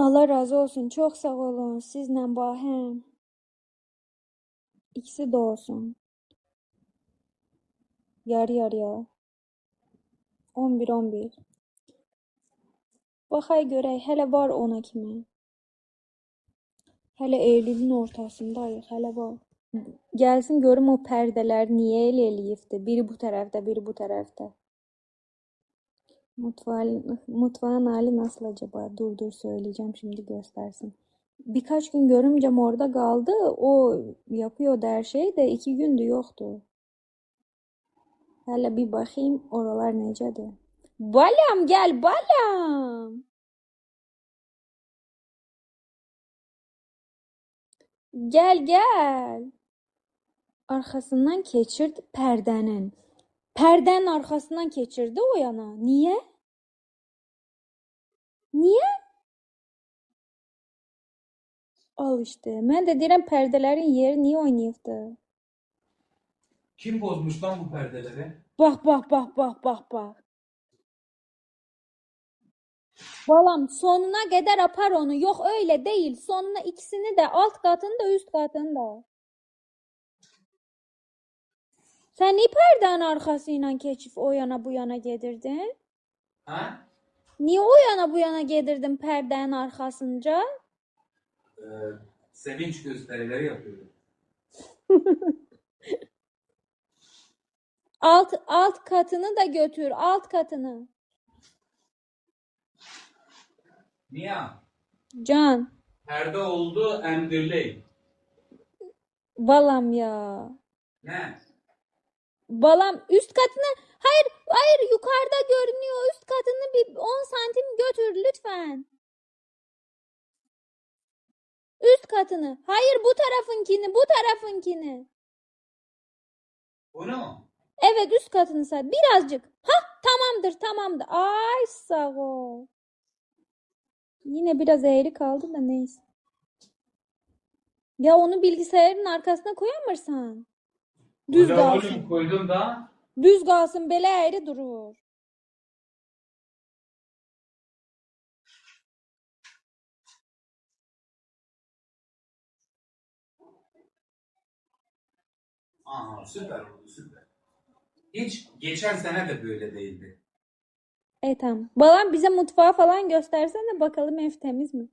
Allah razı olsun. Çok sağ olun. Sizle Bahem. İkisi de olsun. Yarı yarıya. 11-11. Baxay görək, hələ var ona kimi. Hələ Eylülün ortasındayıq, hələ var. Gəlsin görüm o pərdələr niyə elə eləyibdi. Biri bu tərəfdə, biri bu tərəfdə. Mutfağın, mutfağın hali nasıl acaba? Dur dur söyleyeceğim şimdi göstersin. Birkaç gün görümcem orada kaldı. O yapıyordu her şey de iki gündü yoktu. Hele bir bakayım oralar necədir. Balam gel balam. Gel gel. Arkasından keçirdi pərdenin. Pərdenin arkasından keçirdi o yana. Niye? Niye? Al işte. Mən də deyirəm pərdələrin yeri niyə oynayıbdı? Kim bozmuş lan bu perdeleri? Bax, bax, bax, bax, bax, bax. Balam sonuna kadar apar onu. Yok öyle değil. Sonuna ikisini de alt katını da üst katını da. Sen niye perdenin arkasıyla keçip o yana bu yana gedirdin? Ha? Niye o yana bu yana gedirdin perdenin arkasınca? Ee, sevinç gösterileri yapıyorum. Alt alt katını da götür. Alt katını. Niye? Can. Perde oldu emdirley. Balam ya. Ne? Balam üst katını hayır hayır yukarıda görünüyor üst katını bir 10 santim götür lütfen. Üst katını. Hayır bu tarafınkini bu tarafınkini. Bunu mu? Evet üst katını say. Birazcık. Ha tamamdır tamamdır. Ay sağ ol. Yine biraz eğri kaldı da neyse. Ya onu bilgisayarın arkasına koyamırsan. Düz Oğlum kalsın. koydum da. Düz kalsın belə əyri durur. Aha süper oldu süper. Hiç geçen sene de böyle değildi. E tamam. Balam bize mutfağı falan göstersene bakalım ev temiz mi?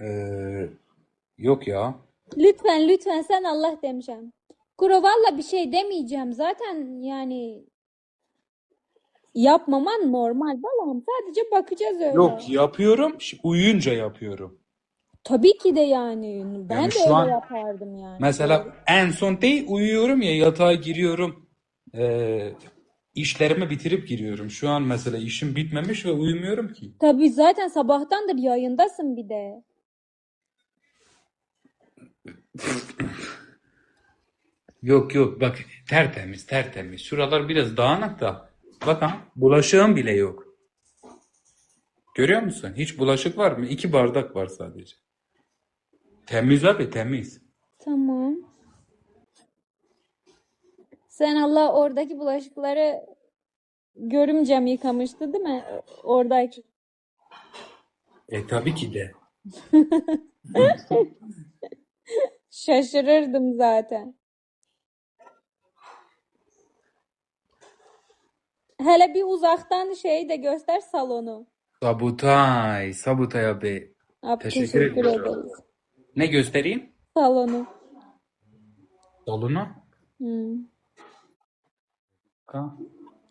Ee, yok ya. Lütfen lütfen sen Allah demişim. Kuro valla bir şey demeyeceğim. Zaten yani yapmaman normal balam. Sadece bakacağız öyle. Yok yapıyorum. Uyuyunca yapıyorum. Tabii ki de yani. Ben Yani de şu öyle an yapardım yani. mesela en son değil uyuyorum ya yatağa giriyorum. Ee, işlerimi bitirip giriyorum. Şu an mesela işim bitmemiş ve uyumuyorum ki. Tabii zaten sabahtandır yayındasın bir de. Yok yok bak tertemiz tertemiz. Şuralar biraz dağınık da. Bakın bulaşığım bile yok. Görüyor musun? Hiç bulaşık var mı? İki bardak var sadece. Temiz abi temiz. Tamam. Sen Allah oradaki bulaşıkları görümcem yıkamıştı değil mi? Oradaki. E tabii ki de. Şaşırırdım zaten. Hele bir uzaktan şeyi de göster salonu. Sabutay, Sabutay abi. Abi Teşekkür teşekkür ederiz. Ne göstereyim? Salonu. Salonu. Hmm. Ha.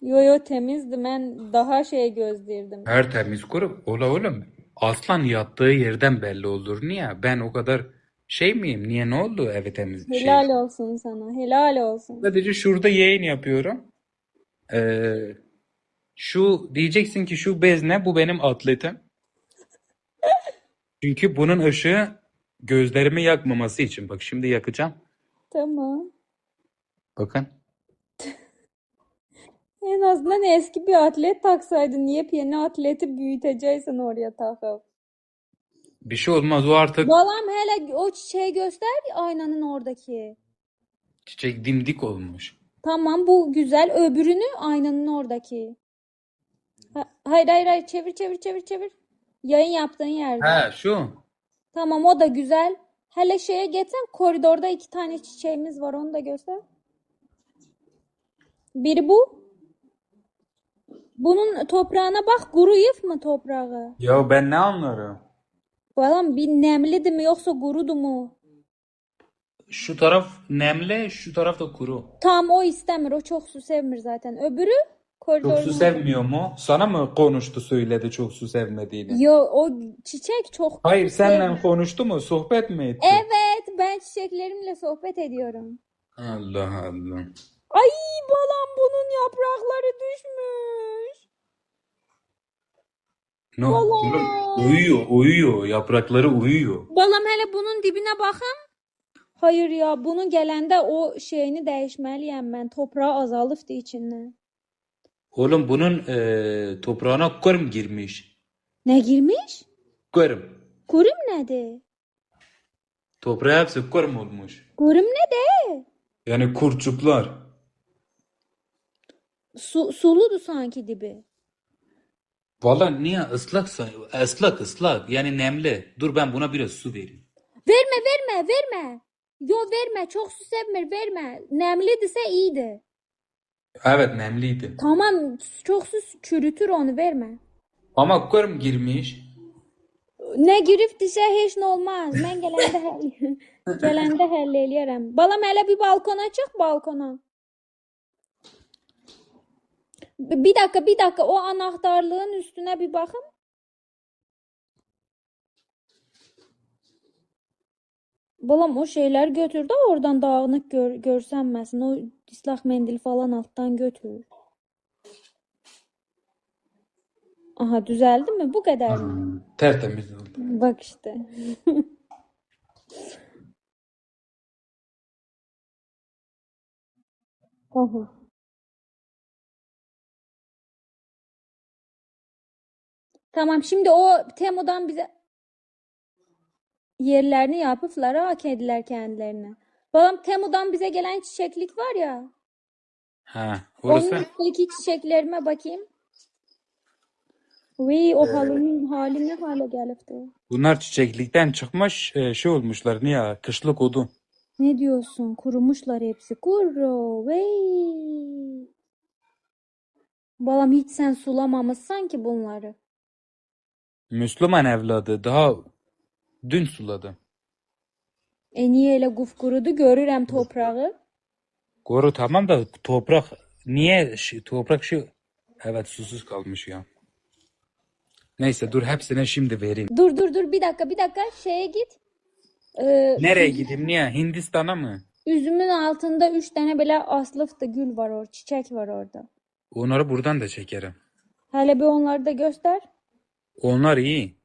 Yo yo temizdi. Ben daha şey gözlerdim. Tertemiz kurup. Ola oğlum. Aslan yattığı yerden belli olur. Niye? Ben o kadar şey miyim? Niye ne oldu eve temiz şey? Helal olsun sana. Helal olsun. Sadece şurada yayın yapıyorum. Ee, şu diyeceksin ki şu bez ne? Bu benim atletim. Çünkü bunun ışığı gözlerimi yakmaması için. Bak şimdi yakacağım. Tamam. Bakın. En azından eski bir atlet taksaydın. Niye yeni atleti büyüteceksin oraya takıp? Bir şey olmaz o artık Balam hele o çiçeği göster aynanın oradaki. çiçek dimdik olmuş. Tamam bu güzel. Öbürünü aynanın oradaki. Ha- hayır hayır hayır çevir çevir çevir çevir. Yayın yaptığın yerde. Ha şu. Tamam o da güzel. Hele şeye geçsen koridorda iki tane çiçeğimiz var onu da göster. Biri bu. Bunun toprağına bak kuruyup mu toprağı? Ya ben ne anlarım? Balam bir nemlidi mi yoksa kurudu mu? Şu taraf nemli, şu taraf da kuru. Tam o istemir. O çok su sevmir zaten. Öbürü Çok koridorun. su sevmiyor mu? Sana mı konuştu söyledi çok su sevmediğini? Yo o çiçek çok Hayır seninle konuştu mu? Sohbet mi etti? Evet ben çiçeklerimle sohbet ediyorum. Allah Allah. Ay balam bunun yaprakları düşmüş. Vallahi. Oğlum, uyuyor, uyuyor. Yaprakları uyuyor. Balam hele bunun dibine bakın. Hayır ya bunun gelende o şeyini değişmeliyim ben. Toprağı azalıftı içinden. Oğlum bunun eee, toprağına kırm girmiş. Ne girmiş? Kırm. Kurum nedir? Toprağı hepsi kırm olmuş. Kurum ne de? Yani kurçuklar. Su, suludu sanki dibi. Valla niye ıslaksa ıslak ıslak yani nemli. Dur ben buna biraz su vereyim. Verme verme verme. Yo verme çok su sevmir verme. Nemlidise iyiydi. Evet nemliydi. Tamam çok su çürütür onu verme. Ama kırm girmiş. Ne girip dişe hiç ne olmaz. Ben gelende hell gelende helleleyerem. Balam hele bir balkona çık balkona. Bir dakika bir dakika o anahtarlığın üstüne bir bakın. Balam o şeyler götür de oradan dağınık gör, görsenmesin. O ıslak mendil falan alttan götür. Aha düzeldi mi? Bu kadar mı? Tertemiz oldu. Bak işte. Oho. Tamam şimdi o Temu'dan bize yerlerini yapıplar ha kediler kendilerine. Balam Temu'dan bize gelen çiçeklik var ya. Ha, Onun orası üstteki çiçeklerime bakayım. Vay o halının hali ne hale gelipti. bunlar çiçeklikten çıkmış e, şey olmuşlar niye? Kışlık odun. Ne diyorsun? Kurumuşlar hepsi. Kuru. Vey. Balam hiç sen sulamamışsan ki bunları. Müslüman evladı daha dün suladı. E niye öyle gufkurudu görürem toprağı. Koru tamam da toprak niye şey, toprak şu evet susuz kalmış ya. Neyse dur hepsine şimdi vereyim. Dur dur dur bir dakika bir dakika şeye git. Ee, Nereye gideyim niye? Hindistan'a mı? üzümün altında üç tane böyle aslıftı gül var orada. Çiçek var orada. Onları buradan da çekerim. Hele bir onları da göster. Onlar iyi.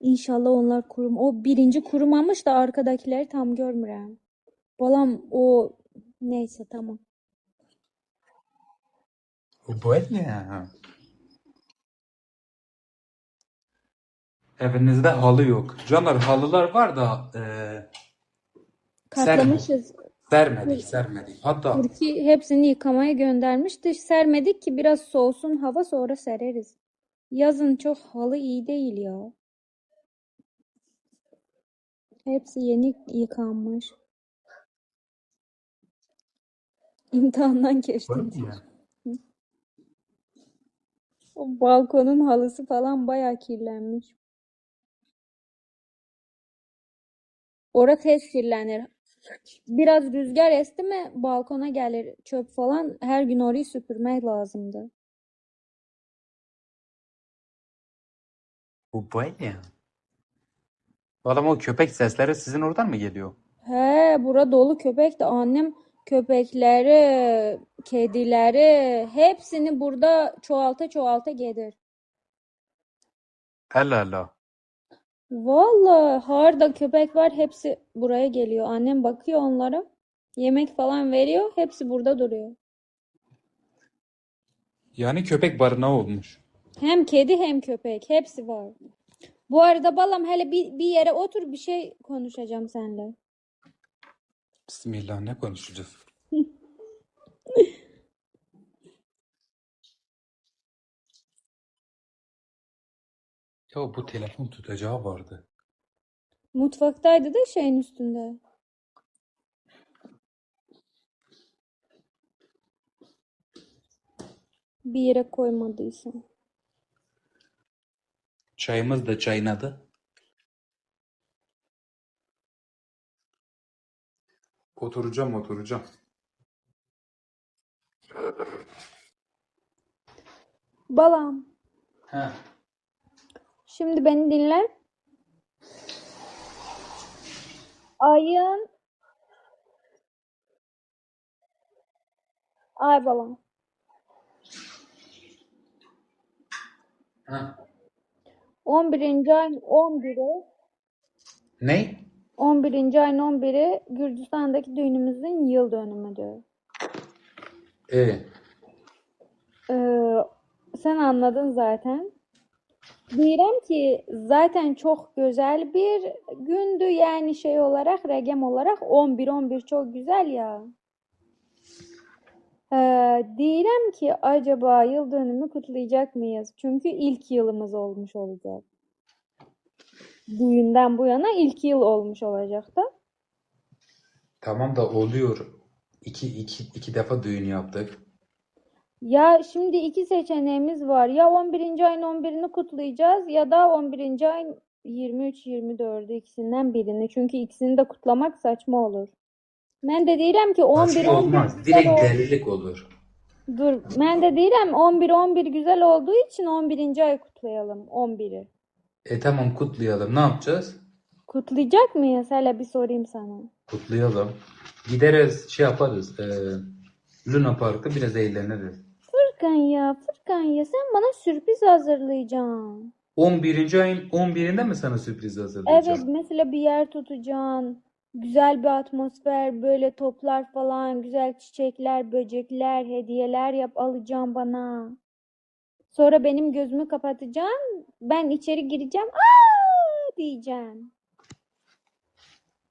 İnşallah onlar kurum. O birinci kurumamış da arkadakileri tam görmürem. Balam o neyse tamam. Bu ne? Evinizde halı yok. Canlar halılar var da e, Katlamışız. sermedik sermedik. Hatta Türkiye hepsini yıkamaya göndermişti. Sermedik ki biraz soğusun hava sonra sereriz. Yazın çok halı iyi değil ya. Hepsi yeni yıkanmış. İmtihandan geçtim. O balkonun halısı falan bayağı kirlenmiş. Orası tez kirlenir. Biraz rüzgar esti mi balkona gelir çöp falan. Her gün orayı süpürmek lazımdı. Bu ne? Oğlum o köpek sesleri sizin oradan mı geliyor? He, bura dolu köpek de annem köpekleri, kedileri hepsini burada çoğalta çoğalta gelir. Allah Allah. Vallahi harda köpek var hepsi buraya geliyor. Annem bakıyor onlara. Yemek falan veriyor. Hepsi burada duruyor. Yani köpek barınağı olmuş. Hem kedi hem köpek. Hepsi var. Bu arada balam hele bir, bir yere otur bir şey konuşacağım seninle. Bismillah ne konuşacağız? Ya bu telefon tutacağı vardı. Mutfaktaydı da şeyin üstünde. Bir yere koymadıysan. Çayımız da çaynadı. Oturacağım oturacağım. Balam, He. şimdi beni dinle. Ayın Ay balam. He. 11. ayın 11'i Ne? 11. ayın 11'i Gürcistan'daki düğünümüzün yıl dönümüdür. E, Ee, sen anladın zaten. Diyelim ki zaten çok güzel bir gündü yani şey olarak regem olarak 11-11 çok güzel ya. Ee, diyelim ki acaba yıl dönümü kutlayacak mıyız? Çünkü ilk yılımız olmuş olacak. Düğünden bu yana ilk yıl olmuş olacak da. tamam da oluyor. İki, iki, iki defa düğün yaptık. Ya şimdi iki seçeneğimiz var. Ya 11. ayın 11'ini kutlayacağız ya da 11. ayın 23-24'ü ikisinden birini. Çünkü ikisini de kutlamak saçma olur. Ben de deyirəm ki 11 Saçma 11 olmaz. güzel Direkt delilik olur. Dur, ben de deyirəm 11 11 güzel olduğu için 11. ay kutlayalım 11'i. E tamam kutlayalım. Ne yapacağız? Kutlayacak mıyız? Hele bir sorayım sana. Kutlayalım. Gideriz şey yaparız. E, Luna Park'ta biraz eğleniriz. Furkan ya, Furkan ya sen bana sürpriz hazırlayacaksın. 11. ayın 11'inde mi sana sürpriz Evet, hazırlayacağım? mesela bir yer tutacaksın. Güzel bir atmosfer, böyle toplar falan, güzel çiçekler, böcekler, hediyeler yap alacağım bana. Sonra benim gözümü kapatacaksın. Ben içeri gireceğim. Aa diyeceğim.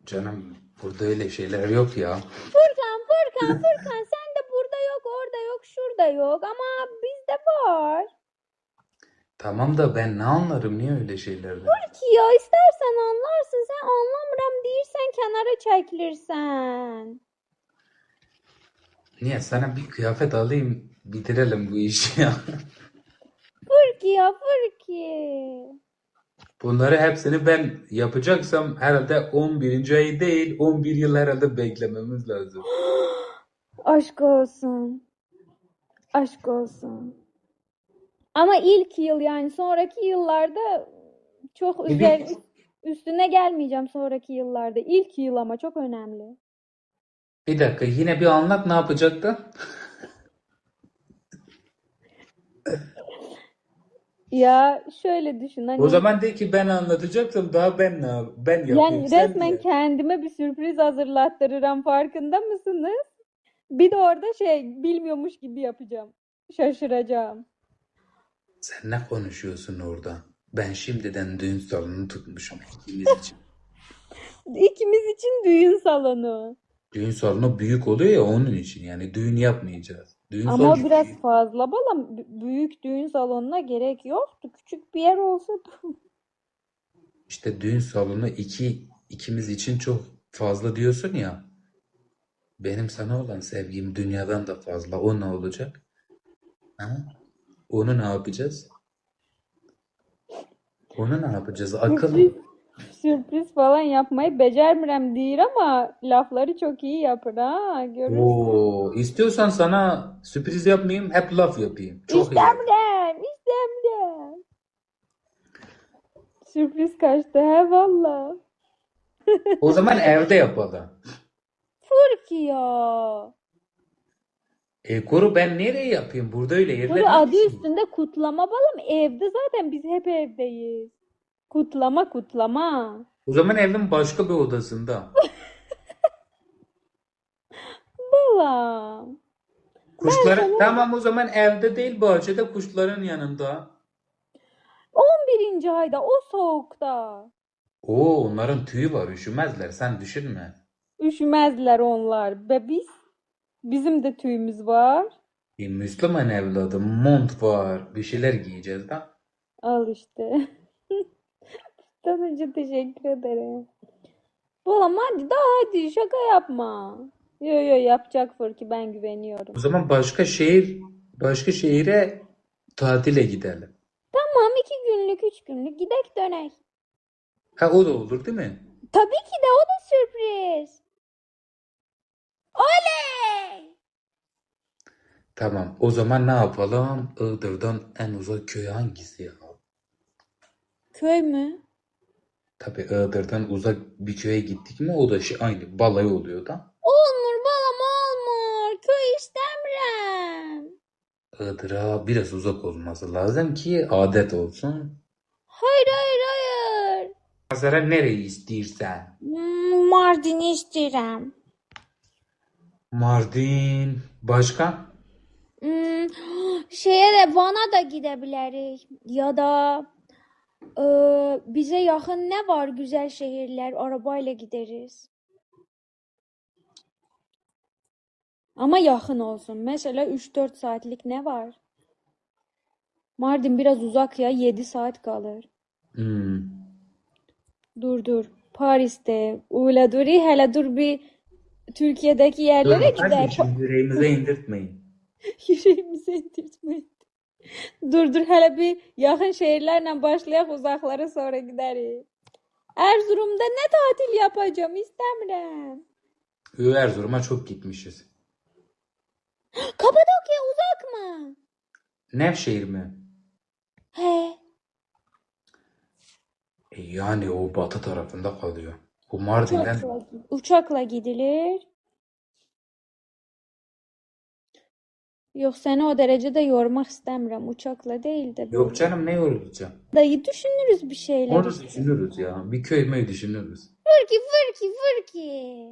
Canım burada öyle şeyler yok ya. Furkan, Furkan, Furkan sen de burada yok, orada yok, şurada yok ama bizde var. Tamam da ben ne anlarım niye öyle şeylerden? Ki ya istersen anlarsın. Sen anlamıram deyirsən kenara çəkilirsən. Niye sana bir kıyafet alayım bitirelim bu işi ya. Fırki ya fırki. Bunları hepsini ben yapacaksam herhalde 11. ayı değil 11 yıl herhalde beklememiz lazım. Aşk olsun. Aşk olsun. Ama ilk yıl yani sonraki yıllarda çok Bir- üzer, üstüne gelmeyeceğim sonraki yıllarda. İlk yıl ama çok önemli. Bir dakika yine bir anlat ne yapacaktın? Ya şöyle düşün hani O zaman de ki ben anlatacaksam daha ben ne ben yapayım yani sen resmen de. kendime bir sürpriz hazırlattırırım farkında mısınız? Bir de orada şey bilmiyormuş gibi yapacağım. Şaşıracağım. Sen ne konuşuyorsun orada? Ben şimdiden düğün salonu tutmuşum ikimiz için. İkimiz için düğün salonu. Düğün salonu büyük oluyor ya onun için yani düğün yapmayacağız. Düğün Ama salonu biraz büyük. fazla bala. Büyük düğün salonuna gerek yoktu. Küçük bir yer olsa İşte düğün salonu iki ikimiz için çok fazla diyorsun ya. Benim sana olan sevgim dünyadan da fazla. O ne olacak? Ha? Onu ne yapacağız? Onu ne yapacağız? Akıl. sürpriz, sürpriz falan yapmayı becermirem değil ama lafları çok iyi yapır ha. Görürsün. Oo, istiyorsan sana sürpriz yapmayayım, hep laf yapayım. Çok iyi. İstemdem. Sürpriz kaçtı he valla. O zaman evde yapalım. Fırki ya. E kuru ben nereye yapayım? Burada öyle yerler yok adı ki. üstünde kutlama balım. Evde zaten biz hep evdeyiz. Kutlama kutlama. O zaman evin başka bir odasında. Balam. Kuşların tamam o zaman evde değil bahçede kuşların yanında. 11. ayda o soğukta. Oo onların tüyü var üşümezler sen düşünme. Üşümezler onlar. Be biz Bizim de tüyümüz var. E, Müslüman evladım mont var. Bir şeyler giyeceğiz da. Al işte. Tanıcı teşekkür ederim. Balam hadi daha hadi şaka yapma. Yo yo yapacak Fırki ben güveniyorum. O zaman başka şehir, başka şehire tatile gidelim. Tamam iki günlük üç günlük gidek dönek. Ha o da olur değil mi? Tabii ki de o da sürpriz. Oley! Tamam. O zaman ne yapalım? Iğdır'dan en uzak köy hangisi ya? Köy mü? Tabii Iğdır'dan uzak bir köye gittik mi o da şey aynı balay oluyor da. Olmur balam olmur. Köy istemiyorum. Iğdır'a biraz uzak olması lazım ki adet olsun. Hayır hayır hayır. Pazara nereyi istiyorsan. Hmm, Mardin'i istiyorum. Mardin. Başka? Hmm, şeye de Van'a da gidebiliriz. Ya da e, bize yakın ne var güzel şehirler arabayla gideriz. Ama yakın olsun. Mesela 3-4 saatlik ne var? Mardin biraz uzak ya 7 saat kalır. Hmm. Dur dur. Paris'te. Ula dur. iyi, Hele dur bir Türkiye'deki yerlere Dur gider. kardeşim yüreğimize indirtmeyin. Yüreğimizi indirtmeyin. Dur dur hele bir yakın şehirlerle başlayak uzaklara sonra gideriz. Erzurum'da ne tatil yapacağım istemiyorum. Ö, Erzurum'a çok gitmişiz. Kapadokya uzak mı? Nevşehir mi? He. E, yani o batı tarafında kalıyor. Bu Mardin'den Uçakla, uçakla gidilir. Yok seni o derecede yormak istemiyorum. Uçakla değil de Yok canım ne yorulacağım? dayı düşünürüz bir şeyler Onu işte. düşünürüz ya. Bir köy möy düşünürüz. Fırki fırki fırki.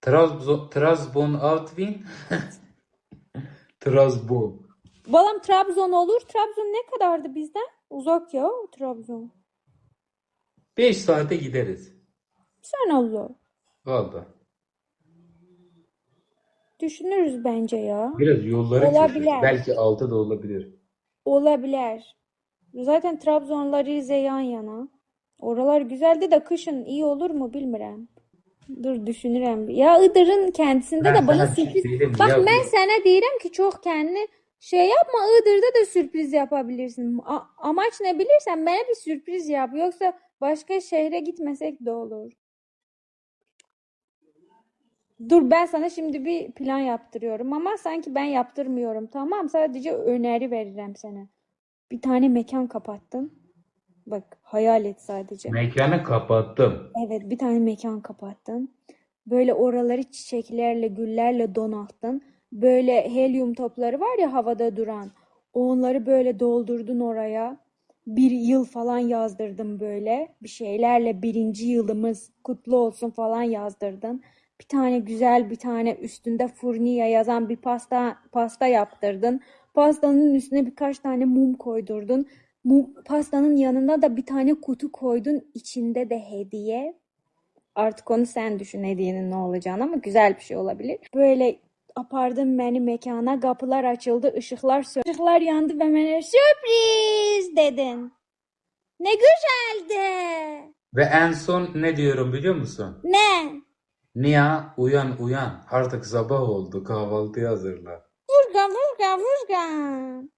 Trabzon, Trabzon Artvin. Trabzon. Balam Trabzon olur. Trabzon ne kadardı bizden? Uzak ya Trabzon. 5 saate gideriz. Sen Allah. Valla. Düşünürüz bence ya. Biraz yolları. Olabilir. Belki 6 da olabilir. Olabilir. Zaten Trabzon'la Rize yan yana. Oralar güzeldi de kışın iyi olur mu bilmirəm. Dur düşünürəm. Ya Iğdır'ın kendisinde Ben de bana sana bir şey sürpriz. söyleyeyim mi? Bak Ya ben bu- sana diyorum ki çok kendi şey yapma Iğdır'da da sürpriz yapabilirsin. A- amaç ne bilirsen bana bir sürpriz yap. Yoksa başka şehre gitmesek de olur. Dur ben sana şimdi bir plan yaptırıyorum ama sanki ben yaptırmıyorum tamam sadece öneri veririm sana. Bir tane mekan kapattın. Bak hayal et sadece. Mekanı kapattım. Evet bir tane mekan kapattın. Böyle oraları çiçeklerle, güllerle donattın. Böyle helyum topları var ya havada duran. Onları böyle doldurdun oraya. Bir yıl falan yazdırdın böyle. Bir şeylerle birinci yılımız kutlu olsun falan yazdırdın. Bir tane güzel bir tane üstünde Furnia yazan bir pasta pasta yaptırdın. Pastanın üstüne birkaç tane mum koydurdun. Mum, pastanın yanına da bir tane kutu koydun. İçinde de hediye. Artık onu sen düşün hediyenin ne olacağını ama güzel bir şey olabilir. Böyle apardın beni mekana, kapılar açıldı, ışıklar sö- ışıklar yandı ve bana sürpriz dedin. Ne güzeldi. Ve en son ne diyorum biliyor musun? Ne? Nia uyan uyan. Artık sabah oldu. Kahvaltıyı hazırla. Vurgan, vurgan, vurgan.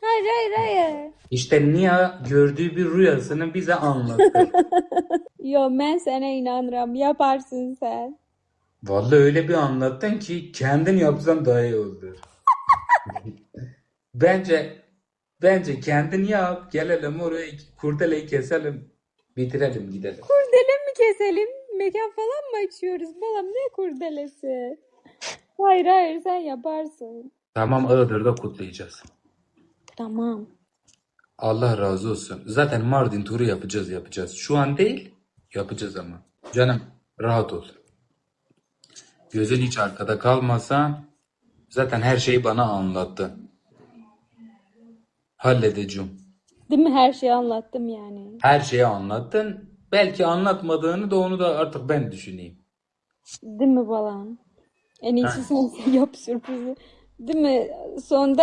Hayır, hayır, hayır. İşte Nia gördüğü bir rüyasını bize anlattı. Yo, ben sana inanırım. Yaparsın sen. Vallahi öyle bir anlattın ki kendin yapsan daha iyi olur. Bence bence kendin yap. Gelelim oraya kurdeleyi keselim. Bitirelim gidelim. Kurdele mi keselim? Mekan falan mı açıyoruz? Balam ne kurdelesi? Hayır, hayır, sen yaparsın. Tamam Iğdır'da kutlayacağız. Tamam. Allah razı olsun. Zaten Mardin turu yapacağız yapacağız. Şu an değil yapacağız ama. Canım rahat ol. Gözün hiç arkada kalmasa zaten her şeyi bana anlattı. Halledeceğim. Değil mi? Her şeyi anlattım yani. Her şeyi anlattın. Belki anlatmadığını da onu da artık ben düşüneyim. Değil mi balam? En iyisi sen yap sürprizi. Değil mi? Sonda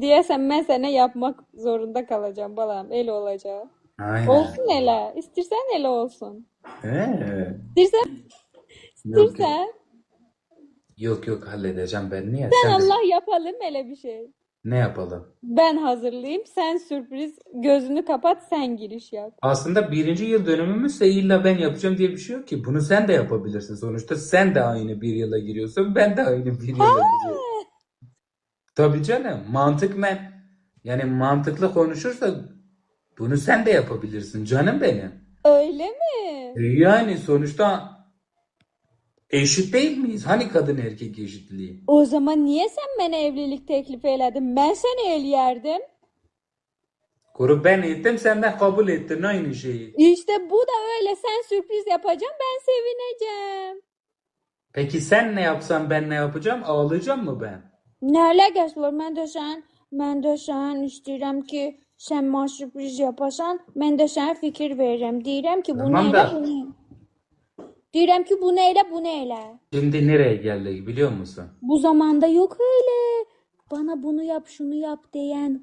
diyesem ben sana yapmak zorunda kalacağım balam. El olacak. Aynen. Olsun hele. İstersen hele olsun. Ee, İstersen, yok, yok. Yok yok halledeceğim ben. Niye? sen Sen de- Allah yapalım hele bir şey. ne yapalım? Ben hazırlayayım. Sen sürpriz gözünü kapat sen giriş yap. Aslında birinci yıl dönümümüzse illa ben yapacağım diye bir şey yok ki. Bunu sen de yapabilirsin. Sonuçta sen de aynı bir yıla giriyorsun. Ben de aynı bir yıla giriyorum. Tabii canım. Mantıkmen yani mantıklı konuşursak bunu sen de yapabilirsin canım benim. Öyle mi? E Yani sonuçta eşit değil miyiz? Hani kadın erkek eşitliği? O zaman niye sen bana evlilik teklif eyledin? Ben seni eleyerdim. Kuru ben ettim sen de kabul ettin aynı şeyi. İşte bu da öyle. Sen sürpriz yapacaksın, ben sevineceğim. Peki sen ne yapsan ben ne yapacağım? Ağlayacağım mı ben? Ne alakası var? Ben de sen, ben de sen istiyorum ki sen bana sürpriz yapasan, ben de sana fikir veririm. Diyorum ki bu Tamam neyle, da- bu ne? Diyorum ki bu neyle, bu neyle? Şimdi nereye geldik biliyor musun? Bu zamanda yok öyle. Bana bunu yap, şunu yap diyen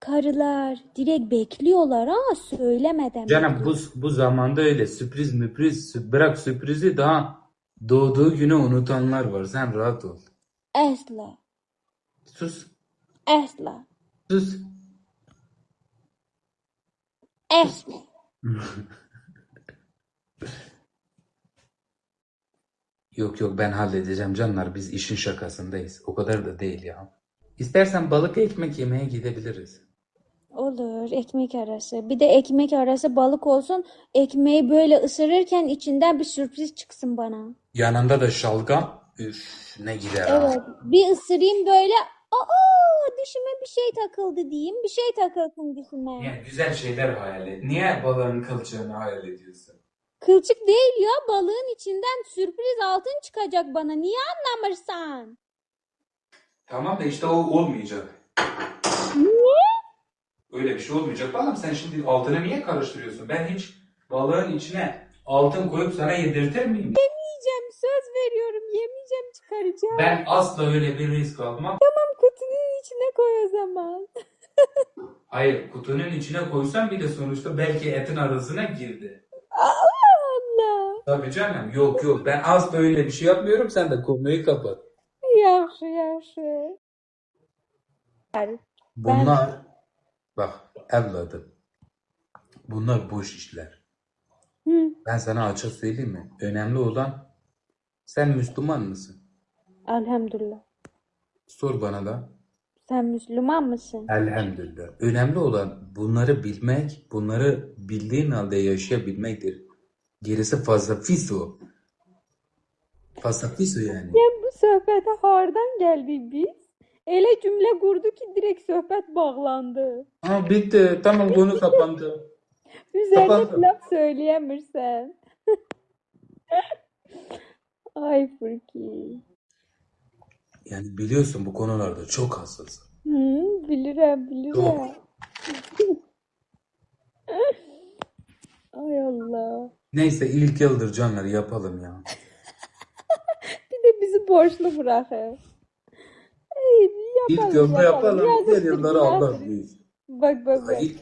karılar direkt bekliyorlar ha söylemeden. Canım bu, bu zamanda öyle sürpriz müpriz sü- bırak sürprizi daha doğduğu günü unutanlar var. Sen rahat ol. Asla, Sus. asla, Sus. asla. Yok yok ben halledeceğim canlar. Biz işin şakasındayız. O kadar da değil ya. İstersen balık ekmek yemeye gidebiliriz. Olur, ekmek arası. Bir de ekmek arası balık olsun. Ekmeği böyle ısırırken içinden bir sürpriz çıksın bana. Yanında da şalgam. Üf ne gider ha. Evet, bir ısırayım böyle. Aa, dişime bir şey takıldı diyeyim. Bir şey takılsın dişime. Niye güzel şeyler hayal et. Niye balığın kılçığını hayal ediyorsun? Kılçık değil ya, balığın içinden sürpriz altın çıkacak bana. Niye anlamırsan? Tamam da işte o olmayacak. Niye? Öyle bir şey olmayacak. Bakalım sen şimdi altını niye karıştırıyorsun? Ben hiç balığın içine altın koyup sana yedirtir miyim? Yemeyeceğim, söz veriyorum. Yemeyeceğim, çıkaracağım. Ben asla öyle bir risk almam. Tamam, kutunun içine koy o zaman. Hayır, kutunun içine koysam bir de sonuçta belki etin arasına girdi. Allah. Tabii canım. Yok yok ben asla öyle bir şey yapmıyorum. Sen de konuyu kapat. Yaxşı, yaxşı. Bunlar bak evladım. Bunlar boş işler. Hı, Ben sana açık söyleyeyim mi? Önemli olan sen Müslüman mısın? elhamdülillah. Sor bana da. Sen Müslüman mısın? Elhamdülillah. Önemli olan bunları bilmek, bunları bildiğin halde yaşayabilmektir. Gerisi fazla fiso. Fazla fiso yani. Ya bu söhbete hardan geldik biz? Elə cümle kurdu ki direkt söhbet bağlandı. Aa, bitti. Tamam konu kapandı. Üzerine Kapandı. laf söyleyemirsen. Ay Furki. Yani biliyorsun bu konularda çok hassas. Hı, bilirim, bilirim. Çok. Ay Allah. Neyse ilk yıldır canlar yapalım ya. Bir de bizi borçlu bırakır. Ay, İlk yapalım, yılda yapalım. yapalım. Diğer yılları Allah günahtır. bilir. Bak bak bak. İlk,